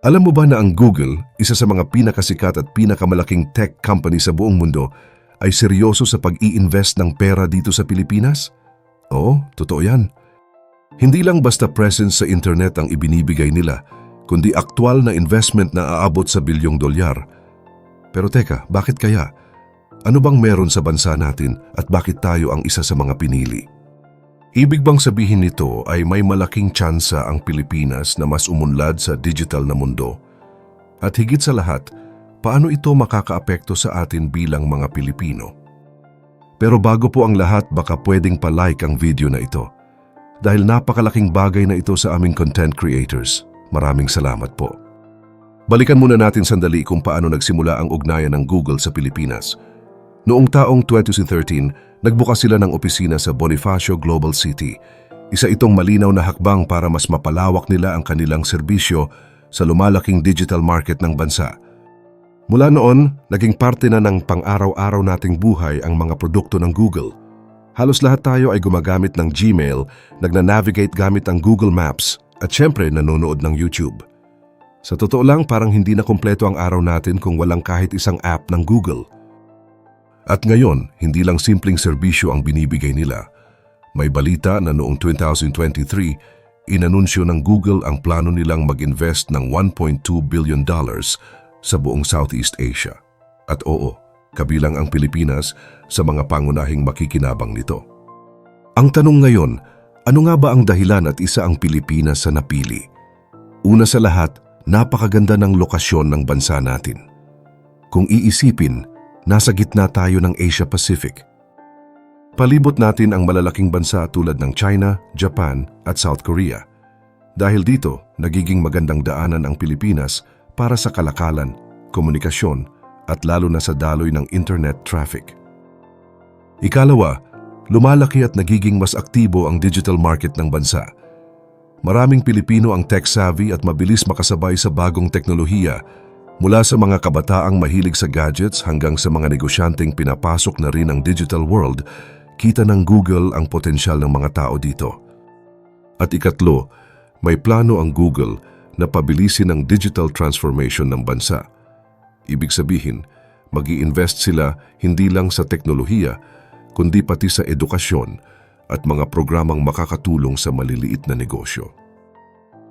Alam mo ba na ang Google, isa sa mga pinakasikat at pinakamalaking tech company sa buong mundo, ay seryoso sa pag-i-invest ng pera dito sa Pilipinas? Oo, totoo yan. Hindi lang basta presence sa internet ang ibinibigay nila, kundi aktwal na investment na aabot sa bilyong dolyar. Pero teka, bakit kaya? Ano bang meron sa bansa natin at bakit tayo ang isa sa mga pinili? Ibig bang sabihin nito ay may malaking tsansa ang Pilipinas na mas umunlad sa digital na mundo? At higit sa lahat, paano ito makakaapekto sa atin bilang mga Pilipino? Pero bago po ang lahat, baka pwedeng pa-like ang video na ito. Dahil napakalaking bagay na ito sa aming content creators. Maraming salamat po. Balikan muna natin sandali kung paano nagsimula ang ugnayan ng Google sa Pilipinas. Noong taong 2013, nagbukas sila ng opisina sa Bonifacio Global City. Isa itong malinaw na hakbang para mas mapalawak nila ang kanilang serbisyo sa lumalaking digital market ng bansa. Mula noon, naging parte na ng pang-araw-araw nating buhay ang mga produkto ng Google. Halos lahat tayo ay gumagamit ng Gmail, nagna-navigate gamit ang Google Maps, at syempre nanonood ng YouTube. Sa totoo lang, parang hindi na kompleto ang araw natin kung walang kahit isang app ng Google. At ngayon, hindi lang simpleng serbisyo ang binibigay nila. May balita na noong 2023, inanunsyo ng Google ang plano nilang mag-invest ng 1.2 billion dollars sa buong Southeast Asia. At oo, kabilang ang Pilipinas sa mga pangunahing makikinabang nito. Ang tanong ngayon, ano nga ba ang dahilan at isa ang Pilipinas sa napili? Una sa lahat, napakaganda ng lokasyon ng bansa natin. Kung iisipin, nasa gitna tayo ng Asia Pacific. Palibot natin ang malalaking bansa tulad ng China, Japan at South Korea. Dahil dito, nagiging magandang daanan ang Pilipinas para sa kalakalan, komunikasyon at lalo na sa daloy ng internet traffic. Ikalawa, lumalaki at nagiging mas aktibo ang digital market ng bansa. Maraming Pilipino ang tech-savvy at mabilis makasabay sa bagong teknolohiya mula sa mga kabataang mahilig sa gadgets hanggang sa mga negosyanteng pinapasok na rin ang digital world, kita ng Google ang potensyal ng mga tao dito. At ikatlo, may plano ang Google na pabilisin ang digital transformation ng bansa. Ibig sabihin, mag invest sila hindi lang sa teknolohiya, kundi pati sa edukasyon at mga programang makakatulong sa maliliit na negosyo.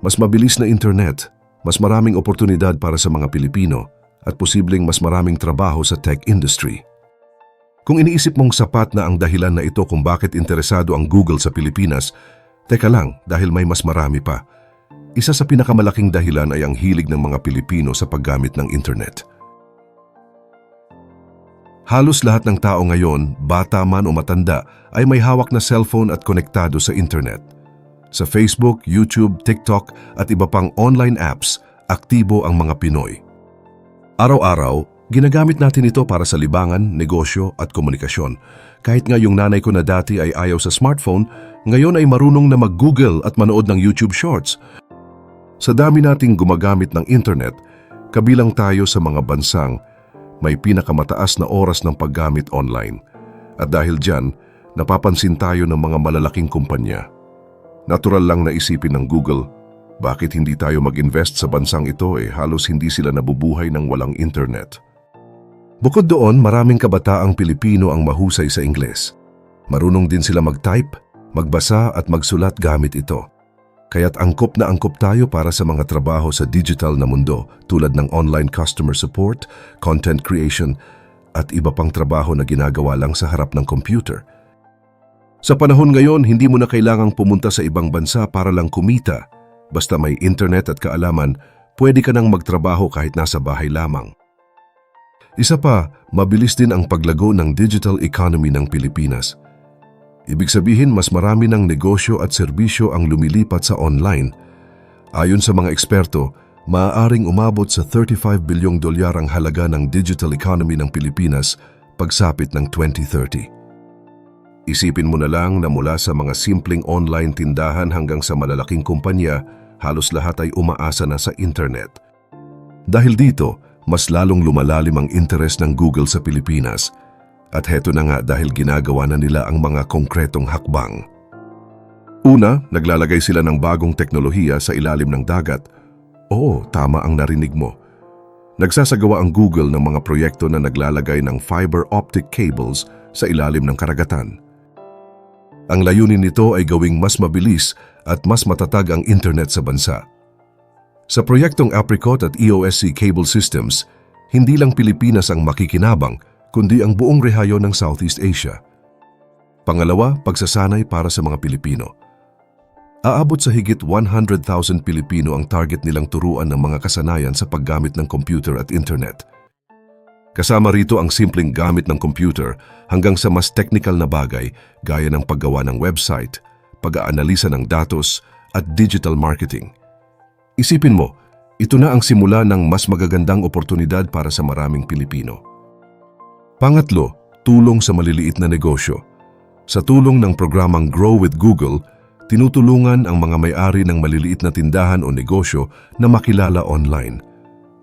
Mas mabilis na internet, mas maraming oportunidad para sa mga Pilipino at posibleng mas maraming trabaho sa tech industry. Kung iniisip mong sapat na ang dahilan na ito kung bakit interesado ang Google sa Pilipinas, teka lang dahil may mas marami pa. Isa sa pinakamalaking dahilan ay ang hilig ng mga Pilipino sa paggamit ng internet. Halos lahat ng tao ngayon, bata man o matanda, ay may hawak na cellphone at konektado sa internet. Sa Facebook, YouTube, TikTok at iba pang online apps, aktibo ang mga Pinoy. Araw-araw, ginagamit natin ito para sa libangan, negosyo at komunikasyon. Kahit nga yung nanay ko na dati ay ayaw sa smartphone, ngayon ay marunong na mag-Google at manood ng YouTube Shorts. Sa dami nating gumagamit ng internet, kabilang tayo sa mga bansang may pinakamataas na oras ng paggamit online. At dahil dyan, napapansin tayo ng mga malalaking kumpanya. Natural lang na isipin ng Google, bakit hindi tayo mag-invest sa bansang ito eh halos hindi sila nabubuhay ng walang internet. Bukod doon, maraming kabataang Pilipino ang mahusay sa Ingles. Marunong din sila mag-type, magbasa at magsulat gamit ito. Kaya't angkop na angkop tayo para sa mga trabaho sa digital na mundo tulad ng online customer support, content creation, at iba pang trabaho na ginagawa lang sa harap ng computer. Sa panahon ngayon, hindi mo na kailangang pumunta sa ibang bansa para lang kumita. Basta may internet at kaalaman, pwede ka nang magtrabaho kahit nasa bahay lamang. Isa pa, mabilis din ang paglago ng digital economy ng Pilipinas. Ibig sabihin mas marami ng negosyo at serbisyo ang lumilipat sa online. Ayon sa mga eksperto, maaaring umabot sa 35 bilyong dolyar ang halaga ng digital economy ng Pilipinas pagsapit ng 2030. Isipin mo na lang na mula sa mga simpleng online tindahan hanggang sa malalaking kumpanya, halos lahat ay umaasa na sa internet. Dahil dito, mas lalong lumalalim ang interes ng Google sa Pilipinas – at heto na nga dahil ginagawa na nila ang mga konkretong hakbang. Una, naglalagay sila ng bagong teknolohiya sa ilalim ng dagat Oo, tama ang narinig mo. Nagsasagawa ang Google ng mga proyekto na naglalagay ng fiber optic cables sa ilalim ng karagatan. Ang layunin nito ay gawing mas mabilis at mas matatag ang internet sa bansa. Sa proyektong Apricot at EOSC Cable Systems, hindi lang Pilipinas ang makikinabang, kundi ang buong rehayo ng Southeast Asia. Pangalawa, pagsasanay para sa mga Pilipino. Aabot sa higit 100,000 Pilipino ang target nilang turuan ng mga kasanayan sa paggamit ng computer at internet. Kasama rito ang simpleng gamit ng computer hanggang sa mas technical na bagay gaya ng paggawa ng website, pag-aanalisa ng datos at digital marketing. Isipin mo, ito na ang simula ng mas magagandang oportunidad para sa maraming Pilipino. Pangatlo, tulong sa maliliit na negosyo. Sa tulong ng programang Grow with Google, tinutulungan ang mga may-ari ng maliliit na tindahan o negosyo na makilala online.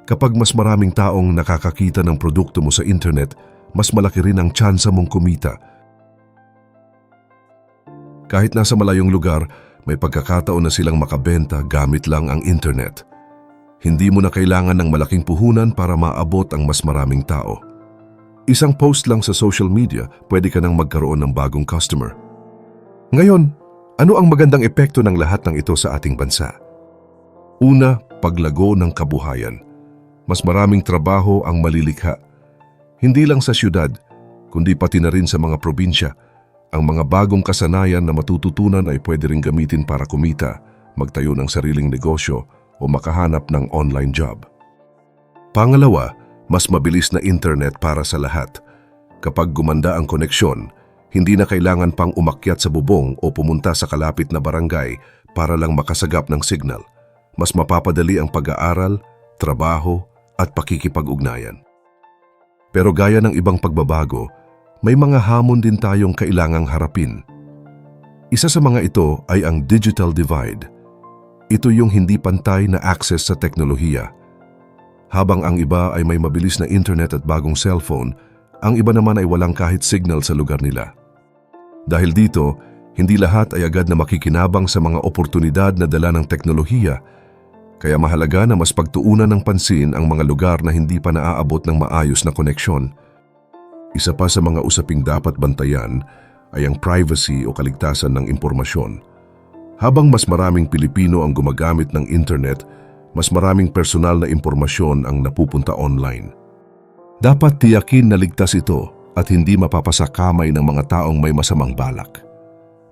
Kapag mas maraming taong nakakakita ng produkto mo sa internet, mas malaki rin ang tsansa mong kumita. Kahit nasa malayong lugar, may pagkakataon na silang makabenta gamit lang ang internet. Hindi mo na kailangan ng malaking puhunan para maabot ang mas maraming tao. Isang post lang sa social media, pwede ka nang magkaroon ng bagong customer. Ngayon, ano ang magandang epekto ng lahat ng ito sa ating bansa? Una, paglago ng kabuhayan. Mas maraming trabaho ang malilikha. Hindi lang sa syudad, kundi pati na rin sa mga probinsya. Ang mga bagong kasanayan na matututunan ay pwede rin gamitin para kumita, magtayo ng sariling negosyo o makahanap ng online job. Pangalawa, mas mabilis na internet para sa lahat. Kapag gumanda ang koneksyon, hindi na kailangan pang umakyat sa bubong o pumunta sa kalapit na barangay para lang makasagap ng signal. Mas mapapadali ang pag-aaral, trabaho at pakikipag-ugnayan. Pero gaya ng ibang pagbabago, may mga hamon din tayong kailangang harapin. Isa sa mga ito ay ang digital divide. Ito yung hindi pantay na access sa teknolohiya. Habang ang iba ay may mabilis na internet at bagong cellphone, ang iba naman ay walang kahit signal sa lugar nila. Dahil dito, hindi lahat ay agad na makikinabang sa mga oportunidad na dala ng teknolohiya, kaya mahalaga na mas pagtuunan ng pansin ang mga lugar na hindi pa naaabot ng maayos na koneksyon. Isa pa sa mga usaping dapat bantayan ay ang privacy o kaligtasan ng impormasyon. Habang mas maraming Pilipino ang gumagamit ng internet, mas maraming personal na impormasyon ang napupunta online. Dapat tiyakin na ligtas ito at hindi mapapasa kamay ng mga taong may masamang balak.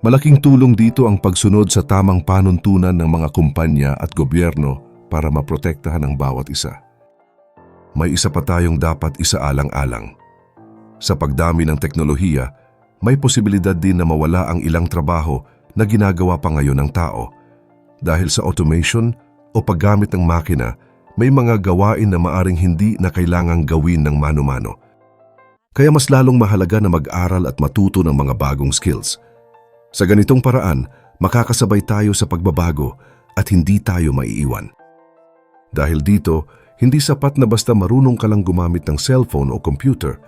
Malaking tulong dito ang pagsunod sa tamang panuntunan ng mga kumpanya at gobyerno para maprotektahan ang bawat isa. May isa pa tayong dapat isaalang-alang. Sa pagdami ng teknolohiya, may posibilidad din na mawala ang ilang trabaho na ginagawa pa ngayon ng tao. Dahil sa automation o paggamit ng makina, may mga gawain na maaring hindi na kailangang gawin ng mano-mano. Kaya mas lalong mahalaga na mag-aral at matuto ng mga bagong skills. Sa ganitong paraan, makakasabay tayo sa pagbabago at hindi tayo maiiwan. Dahil dito, hindi sapat na basta marunong ka lang gumamit ng cellphone o computer,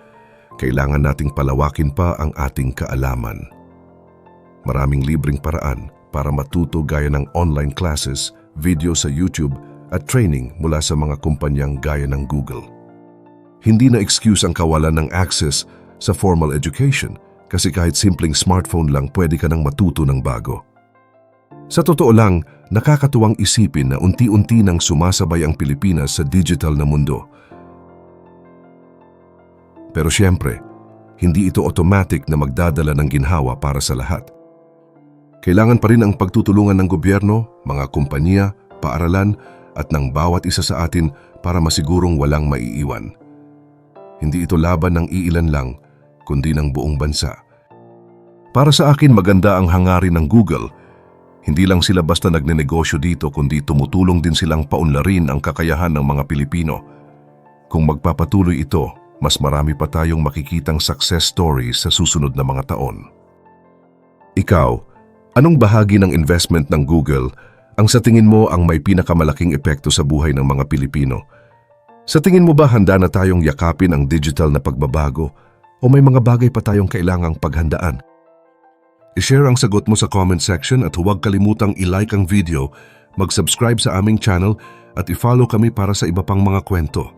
kailangan nating palawakin pa ang ating kaalaman. Maraming libreng paraan para matuto gaya ng online classes, video sa YouTube at training mula sa mga kumpanyang gaya ng Google. Hindi na excuse ang kawalan ng access sa formal education kasi kahit simpleng smartphone lang pwede ka nang matuto ng bago. Sa totoo lang, nakakatuwang isipin na unti-unti nang sumasabay ang Pilipinas sa digital na mundo. Pero siyempre, hindi ito automatic na magdadala ng ginhawa para sa lahat. Kailangan pa rin ang pagtutulungan ng gobyerno, mga kumpanya, paaralan at ng bawat isa sa atin para masigurong walang maiiwan. Hindi ito laban ng iilan lang, kundi ng buong bansa. Para sa akin maganda ang hangarin ng Google. Hindi lang sila basta nagnenegosyo dito kundi tumutulong din silang paunlarin ang kakayahan ng mga Pilipino. Kung magpapatuloy ito, mas marami pa tayong makikitang success stories sa susunod na mga taon. Ikaw, anong bahagi ng investment ng Google ang sa tingin mo ang may pinakamalaking epekto sa buhay ng mga Pilipino? Sa tingin mo ba handa na tayong yakapin ang digital na pagbabago o may mga bagay pa tayong kailangang paghandaan? I-share ang sagot mo sa comment section at huwag kalimutang i-like ang video, mag-subscribe sa aming channel at i-follow kami para sa iba pang mga kwento.